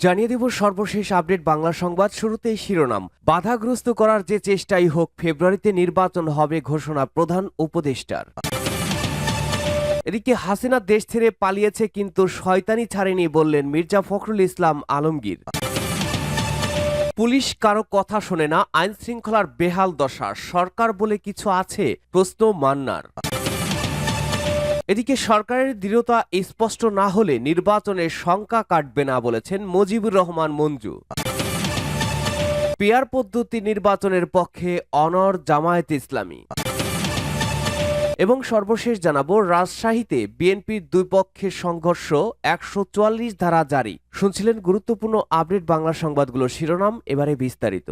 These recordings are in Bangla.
জানিয়ে দেব সর্বশেষ আপডেট বাংলা সংবাদ শুরুতেই শিরোনাম। বাধাগ্রস্ত করার যে চেষ্টাই হোক, ফেব্রুয়ারিতে নির্বাচন হবে ঘোষণা প্রধান উপদেষ্টার। এদিকে হাসিনা দেশ ছেড়ে পালিয়েছে কিন্তু শয়তানি ছাড়েনি বললেন মির্জা ফখরুল ইসলাম আলমগীর। পুলিশ কারও কথা শোনে না আইন শৃঙ্খলার বেহাল দশা। সরকার বলে কিছু আছে? প্রশ্ন মান্নার। এদিকে সরকারের দৃঢ়তা স্পষ্ট না হলে নির্বাচনের শঙ্কা কাটবে না বলেছেন মুজিবুর রহমান মঞ্জু। পেয়ার পদ্ধতি নির্বাচনের পক্ষে অনর জামায়াত ইসলামী। এবং সর্বশেষ জানাব, রাজশাহীতে বিএনপির দুই পক্ষের সংঘর্ষ একশো চুয়াল্লিশ ধারা জারি। শুনছিলেন গুরুত্বপূর্ণ আপডেট বাংলা সংবাদগুলোর শিরোনাম, এবারে বিস্তারিত।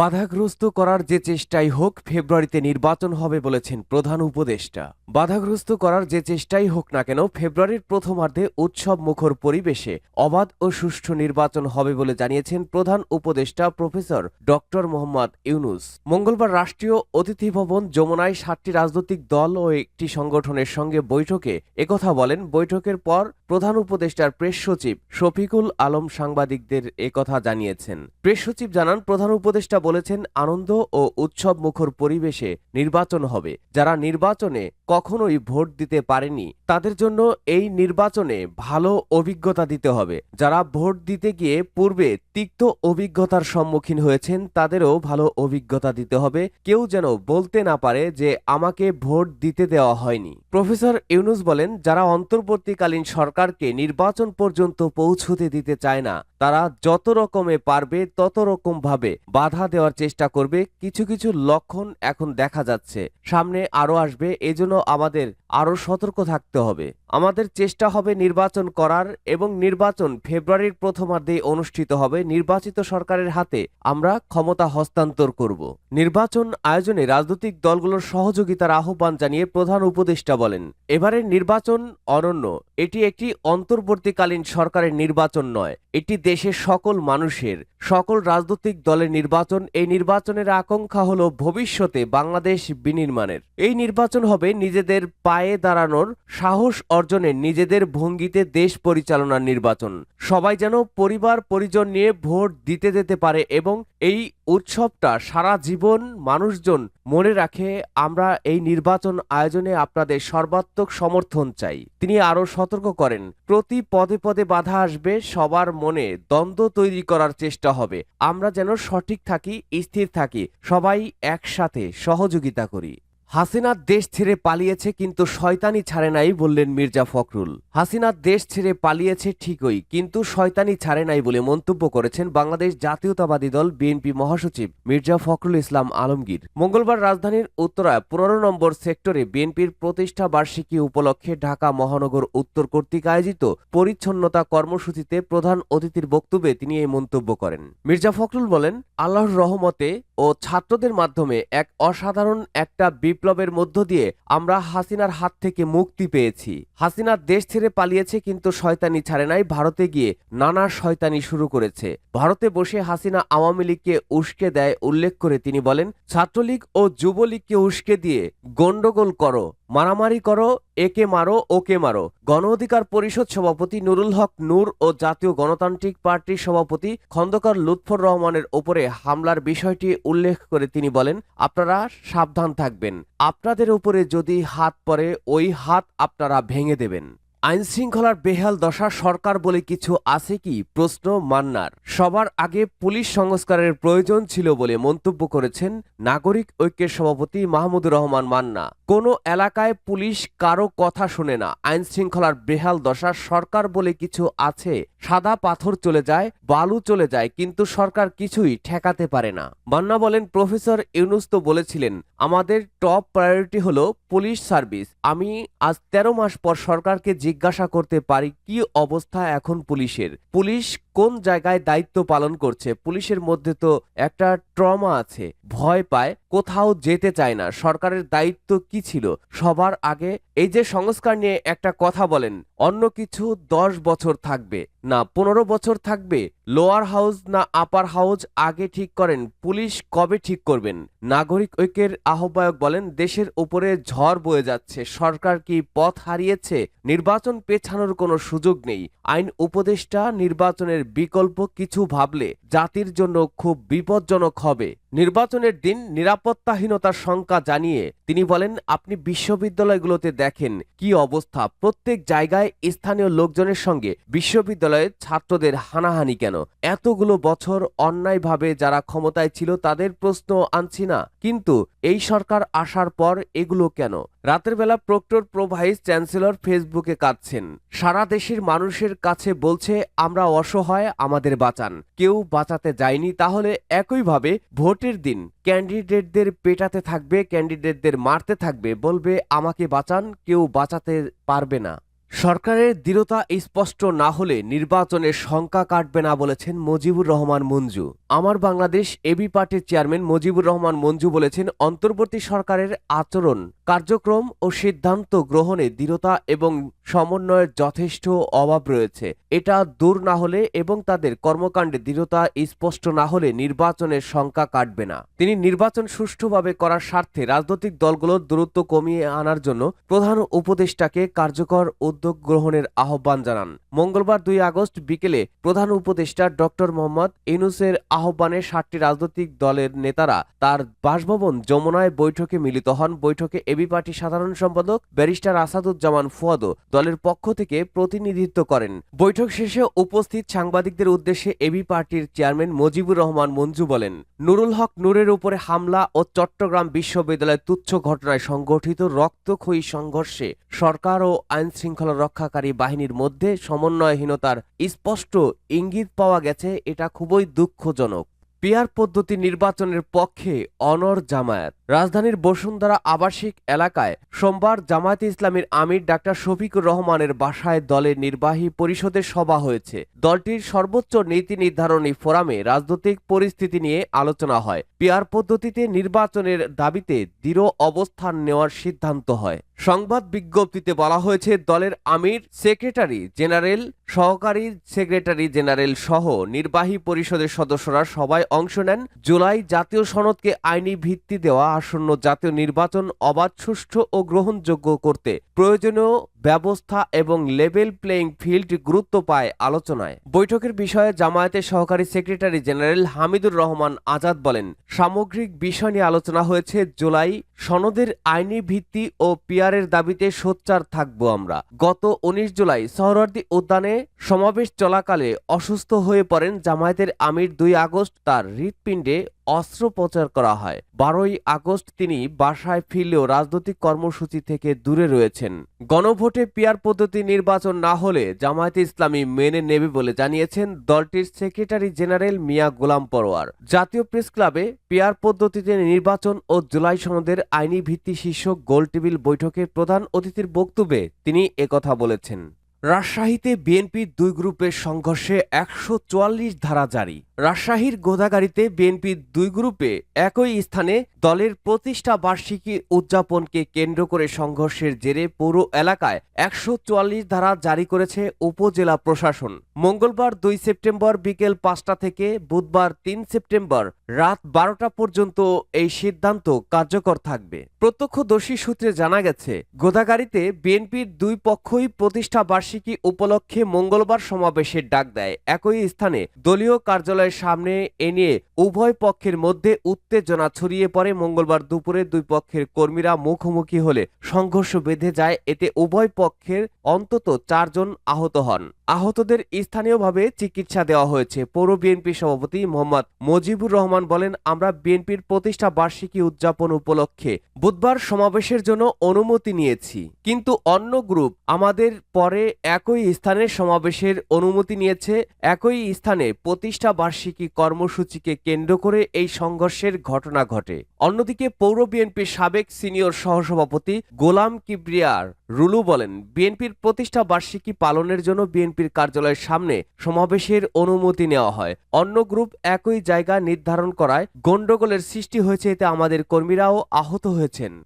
বাধাগ্রস্ত করার যে চেষ্টাই হোক ফেব্রুয়ারিতে নির্বাচন হবে বলেছেন প্রধান উপদেষ্টা। বাধাগ্রস্ত করার যে চেষ্টাই হোক না কেন ফেব্রুয়ারির প্রথমার্ধে উৎসব মুখর পরিবেশে অবাধ ও সুষ্ঠু নির্বাচন হবে বলে জানিয়েছেন প্রধান উপদেষ্টা প্রফেসর ডক্টর মোহাম্মদ ইউনুস। মঙ্গলবার রাষ্ট্রীয় অতিথি ভবন যমুনায় সাতটি রাজনৈতিক দল ও একটি সংগঠনের সঙ্গে বৈঠকে একথা বলেন। বৈঠকের পর প্রধান উপদেষ্টার প্রেস সচিব শফিকুল আলম সাংবাদিকদের একথা জানিয়েছেন। প্রেস সচিব জানান, প্রধান উপদেষ্টা বলেছেন, আনন্দ ও উৎসব মুখর পরিবেশে নির্বাচন হবে। যারা নির্বাচনে কখনোই ভোট দিতে পারেনি, তাদের জন্য এই নির্বাচনে ভালো অভিজ্ঞতা দিতে হবে। যারা ভোট দিতে গিয়ে পূর্বে তিক্ত অভিজ্ঞতার সম্মুখীন হয়েছেন, তাদেরও ভালো অভিজ্ঞতা দিতে হবে। কেউ যেন বলতে না পারে যে আমাকে ভোট দিতে দেওয়া হয়নি। প্রফেসর ইউনুস বলেন, যারা অন্তর্বর্তীকালীন সরকারকে নির্বাচন পর্যন্ত পৌঁছতে দিতে চায় না, তারা যত রকমে পারবে, তত রকম ভাবে বাধা দেওয়ার চেষ্টা করবে। কিছু কিছু লক্ষণ এখন দেখা যাচ্ছে। সামনে আরও আসবে, এজন্য আমাদের আরও সতর্ক থাকতে হবে। আমাদের চেষ্টা হবে নির্বাচন করার এবং নির্বাচন ফেব্রুয়ারির প্রথমার্ধে অনুষ্ঠিত হবে। নির্বাচিত সরকারের হাতে আমরা ক্ষমতা হস্তান্তর করব। নির্বাচন আয়োজনে রাজনৈতিক দলগুলোর সহযোগিতার আহ্বান জানিয়ে প্রধান উপদেষ্টা বলেন, এবারের নির্বাচন অনন্য। এটি একটি অন্তর্বর্তীকালীন সরকারের নির্বাচন নয়। এটি দেশের সকল মানুষের, সকল রাজনৈতিক দলের নির্বাচন। এই নির্বাচনের আকাঙ্ক্ষা হল ভবিষ্যতে বাংলাদেশ বিনির্মাণের। এই নির্বাচন হবে নিজেদের পায়ে দাঁড়ানোর সাহস অর্জনের নিজেদের ভঙ্গিতে দেশ পরিচালনার নির্বাচন। সবাই যেন পরিবার পরিজন নিয়ে ভোট দিতে যেতে পারে এবং এই উৎসবটা সারা জীবন মানুষজন মনে রাখে, আমরা এই নির্বাচন আয়োজনে আপনাদের সর্বাত্মক সমর্থন চাই। তিনি আরও সতর্ক করেন, প্রতি পদে পদে বাধা আসবে, সবার মনে দ্বন্দ্ব তৈরি করার চেষ্টা হবে। আমরা যেন সঠিক থাকি, স্থির থাকি, সবাই একসাথে সহযোগিতা করি। হাসিনা দেশ ছেড়ে পালিয়েছে কিন্তু শয়তানি ছাড়ে নাই বললেন মির্জা ফখরুল। হাসিনা দেশ ছেড়ে পালিয়েছে ঠিকই, কিন্তু শয়তানি ছাড়ে নাই বলে মন্তব্য করেছেন বাংলাদেশ জাতীয়তাবাদী দল বিএনপি মহাসচিব মির্জা ফখরুল ইসলাম আলমগীর। মঙ্গলবার রাজধানীর উত্তরায় পনেরো নম্বর সেক্টরে বিএনপির প্রতিষ্ঠা বার্ষিকী উপলক্ষে ঢাকা মহানগর উত্তর কর্তৃক আয়োজিত পরিচ্ছন্নতা কর্মসূচিতে প্রধান অতিথির বক্তব্যে তিনি এই মন্তব্য করেন। মির্জা ফখরুল বলেন, আল্লাহর রহমতে ও ছাত্রদের মাধ্যমে এক অসাধারণ একটা বিপ্লবের মধ্য দিয়ে আমরা হাসিনার হাত থেকে মুক্তি পেয়েছি। হাসিনার দেশ ছেড়ে পালিয়েছে কিন্তু শয়তানি ছাড়ে নাই, ভারতে গিয়ে নানা শয়তানি শুরু করেছে। ভারতে বসে হাসিনা আওয়ামী লীগকে উস্কে দেয় উল্লেখ করে তিনি বলেন, ছাত্রলীগ ও যুবলীগকে উস্কে দিয়ে গণ্ডগোল করো, মারামারি করো একে মারো, ওকে মারো। গণ অধিকার পরিষদ সভাপতি নুরুল হক নূর ও জাতীয় গণতান্ত্রিক পার্টির সভাপতি খন্দকার লুৎফর রহমানের ওপরে হামলার বিষয়টি উল্লেখ করে তিনি বলেন, আপনারা সাবধান থাকবেন। আপনাদের উপরে যদি হাত পড়ে, ওই হাত আপনারা ভেঙে দেবেন। আইন শৃঙ্খলার বেহাল দশা সরকার বলে কিছু আছে কি? প্রশ্ন মান্নার। সবার আগে পুলিশ সংস্কারের প্রয়োজন ছিল বলে মন্তব্য করেছেন নাগরিক ঐক্যের সভাপতি মাহমুদুর রহমান মান্না। কোন এলাকায় পুলিশ কারও কথা শোনে না। আইন শৃঙ্খলার বেহাল দশা সরকার বলে কিছু আছে। সাদা পাথর চলে যায়, বালু চলে যায়, কিন্তু সরকার কিছুই ঠেকাতে পারে না। মান্না বলেন, প্রফেসর ইউনুস তো বলেছিলেন, আমাদের টপ প্রায়োরিটি হলো পুলিশ সার্ভিস। আমি আজ তেরো মাস পর সরকারকে জিজ্ঞাসা করতে পারি কি অবস্থা এখন পুলিশের? পুলিশ কোন জায়গায় দায়িত্ব পালন করছে? পুলিশের মধ্যে তো একটা ট্রমা আছে। ভয় পায়, কোথাও যেতে চায় না। সরকারের দায়িত্ব কি ছিল? সবার আগে এই যে সংস্কার নিয়ে একটা কথা বলেন, অন্য কিছু দশ বছর থাকবে। না, পনেরো বছর থাকবে? লোয়ার হাউস না আপার হাউস আগে ঠিক করেন? পুলিশ কবে ঠিক করবেন? নাগরিক ঐক্যের আহ্বায়ক বলেন, দেশের উপরে ঝড় বয়ে যাচ্ছে। সরকার কি পথ হারিয়েছে? নির্বাচন পেছানোর কোনো সুযোগ নেই। আইন উপদেষ্টা নির্বাচনের বিকল্প কিছু ভাবলে জাতির জন্য খুব বিপজ্জনক হবে। নির্বাচনের দিন নিরাপত্তাহীনতার শঙ্কা জানিয়ে তিনি বলেন, আপনি বিশ্ববিদ্যালয়গুলোতে দেখেন কি অবস্থা। প্রত্যেক জায়গায় স্থানীয় লোকজনের সঙ্গে বিশ্ববিদ্যালয়ের ছাত্রদের হানাহানি কেন? এতগুলো বছর অন্যায়ভাবে যারা ক্ষমতায় ছিল তাদের প্রশ্ন আনছি না। কিন্তু এই সরকার আসার পর এগুলো কেন? রাতের বেলা প্রক্টর প্রো ভাইস চ্যান্সেলর ফেসবুকে কাঁদছেন। সারা দেশের মানুষের কাছে বলছে, আমরা অসহায়, আমাদের বাঁচান। কেউ বাঁচাতে যায়নি। তাহলে একইভাবে ভোটের দিন ক্যান্ডিডেটদের পেটাতে থাকবে, ক্যান্ডিডেটদের মারতে থাকবে, বলবে, আমাকে বাঁচান, কেউ বাঁচাতে পারবে না। সরকারের দৃঢ়তা স্পষ্ট না হলে নির্বাচনের শঙ্কা কাটবে না বলেছেন মজিবুর রহমান মঞ্জু। আমার বাংলাদেশ এবি পার্টির চেয়ারম্যান মজিবুর রহমান মঞ্জু বলেছেন, অন্তর্বর্তী সরকারের আচরণ, কার্যক্রম ও সিদ্ধান্ত গ্রহণে দৃঢ়তা এবং সমন্বয়ের যথেষ্ট অভাব রয়েছে। এটা দূর না হলে এবং তাদের কর্মকাণ্ডে দৃঢ়তা স্পষ্ট না হলে নির্বাচনের শঙ্কা কাটবে না। তিনি নির্বাচন সুষ্ঠুভাবে করার স্বার্থে রাজনৈতিক দলগুলোর দূরত্ব কমিয়ে আনার জন্য প্রধান উপদেষ্টাকে কার্যকর উদ্যোগ গ্রহণের আহ্বান জানান। মঙ্গলবার দুই আগস্ট বিকেলে প্রধান উপদেষ্টা ডক্টর মোহাম্মদ ইনুসের আহ্বানে সাতটি রাজনৈতিক দলের নেতারা তার বাসভবন যমুনায় বৈঠকে মিলিত হন। বৈঠকে এবি পার্টি সাধারণ সম্পাদক ব্যারিস্টার আসাদুজ্জামান ফুয়াদো দলের পক্ষ থেকে প্রতিনিধিত্ব করেন। বৈঠক শেষে উপস্থিত সাংবাদিকদের উদ্দেশ্যে এবি পার্টির চেয়ারম্যান মুজিবুর রহমান মঞ্জু বলেন, নুরুল হক নূরের উপরে হামলা ও চট্টগ্রাম বিশ্ববিদ্যালয়ের তুচ্ছ ঘটনায় সংগঠিত রক্তক্ষয়ী সংঘর্ষে সরকার ও আইন শৃঙ্খলা রক্ষাকারী বাহিনীর মধ্যে সমন্বয়হীনতার স্পষ্ট ইঙ্গিত পাওয়া গেছে, এটা খুবই দুঃখজনক। পিয়ার পদ্ধতি নির্বাচনের পক্ষে অনর জামায়াত। রাজধানীর বসুন্ধরা আবাসিক এলাকায় সোমবার জামায়াতে ইসলামীর আমির ডাক্তার শফিকুর রহমানের বাসায় দলের নির্বাহী পরিষদের সভা হয়েছে। দলটির সর্বোচ্চ নীতি নির্ধারণী ফোরামে রাজনৈতিক পরিস্থিতি নিয়ে আলোচনা হয়। পিয়ার পদ্ধতিতে নির্বাচনের দাবিতে দৃঢ় অবস্থান নেওয়ার সিদ্ধান্ত হয়। সংবাদ বিজ্ঞপ্তিতে বলা হয়েছে, দলের আমির সেক্রেটারি জেনারেল, সহকারী সেক্রেটারি জেনারেল সহ নির্বাহী পরিষদের সদস্যরা সবাই অংশ নেন। জুলাই জাতীয় সনদকে আইনি ভিত্তি দেওয়া আসন্ন জাতীয় নির্বাচন অবাধ, সুষ্ঠু ও গ্রহণযোগ্য করতে প্রয়োজনীয় ব্যবস্থা এবং লেভেল প্লেইং ফিল্ড গুরুত্ব পায় আলোচনায়। বৈঠকের বিষয়ে জামায়াতের সহকারী সেক্রেটারি জেনারেল হামিদুর রহমান আজাদ বলেন, সামগ্রিক বিষয় নিয়ে আলোচনা হয়েছে জুলাই, সনদের আইনি ভিত্তি ও পিয়ারের দাবিতে সোচ্চার থাকব আমরা। গত উনিশ জুলাই সহরার্দি উদ্যানে সমাবেশ চলাকালে অসুস্থ হয়ে পড়েন জামায়াতের আমির দুই আগস্ট তার হৃৎপিণ্ডে অস্ত্রোপচার করা হয়। বারোই আগস্ট তিনি বাসায় ফিরলেও রাজনৈতিক কর্মসূচি থেকে দূরে রয়েছেন। গণভোটে পিয়ার পদ্ধতি নির্বাচন না হলে জামায়াতে ইসলামী মেনে নেবে বলে জানিয়েছেন দলটির সেক্রেটারি জেনারেল মিয়া গোলাম পরোয়ার। জাতীয় প্রেস ক্লাবে পিয়ার পদ্ধতিতে নির্বাচন ও জুলাই সনদের আইনি ভিত্তি শীর্ষক গোলটেবিল বৈঠকের প্রধান অতিথির বক্তব্যে তিনি একথা বলেছেন। রাজশাহীতে বিএনপির দুই গ্রুপের সংঘর্ষে একশো চুয়াল্লিশ ধারা জারি। রাজশাহীর গোদাগাড়িতে বিএনপির দুই গ্রুপে একই স্থানে দলের প্রতিষ্ঠা বার্ষিকী উদযাপনকে কেন্দ্র করে সংঘর্ষের জেরে পৌর এলাকায় একশো চুয়াল্লিশ ধারা জারি করেছে উপজেলা প্রশাসন। মঙ্গলবার দুই সেপ্টেম্বর বিকেল পাঁচটা থেকে বুধবার তিন সেপ্টেম্বর রাত বারোটা পর্যন্ত এই সিদ্ধান্ত কার্যকর থাকবে। প্রত্যক্ষদর্শী সূত্রে জানা গেছে, গোদাগাড়িতে বিএনপির দুই পক্ষই প্রতিষ্ঠা বার্ষিকী উপলক্ষে মঙ্গলবার সমাবেশের ডাক দেয়। একই স্থানে দলীয় কার্যালয়ের সামনে এ নিয়ে উভয় পক্ষের মধ্যে উত্তেজনা ছড়িয়ে পড়ে। মঙ্গলবার দুপুরে দুই পক্ষের কর্মীরা মুখোমুখি হলে সংঘর্ষ বেঁধে যায়। এতে উভয় পক্ষের অন্তত চারজন আহত হন। আহতদের স্থানীয়ভাবে চিকিৎসা দেওয়া হয়েছে। পৌর বিএনপি সভাপতি মোহাম্মদ মুজিবুর রহমান রহমান বলেন আমরা বিএনপির প্রতিষ্ঠা বার্ষিকী উদযাপন উপলক্ষে। বুধবার সমাবেশের জন্য অনুমতি নিয়েছি। কিন্তু অন্য গ্রুপ আমাদের পরে একই স্থানে সমাবেশের অনুমতি নিয়েছে। একই স্থানে প্রতিষ্ঠা বার্ষিকী কর্মসূচিকে কেন্দ্র করে এই সংঘর্ষের ঘটনা ঘটে। অন্যদিকে পৌর বিএনপির সাবেক সিনিয়র সহসভাপতি গোলাম কিবরিয়ার রুলু বলেন, বিএনপির প্রতিষ্ঠা বার্ষিকী পালনের জন্য বিএনপির কার্যালয়ের সামনে সমাবেশের অনুমতি নেওয়া হয়। অন্য গ্রুপ একই জায়গা নির্ধারণ করায় গণ্ডগোলের সৃষ্টি হয়েছে এতে আমাদের কর্মীরাও আহত হয়েছেন।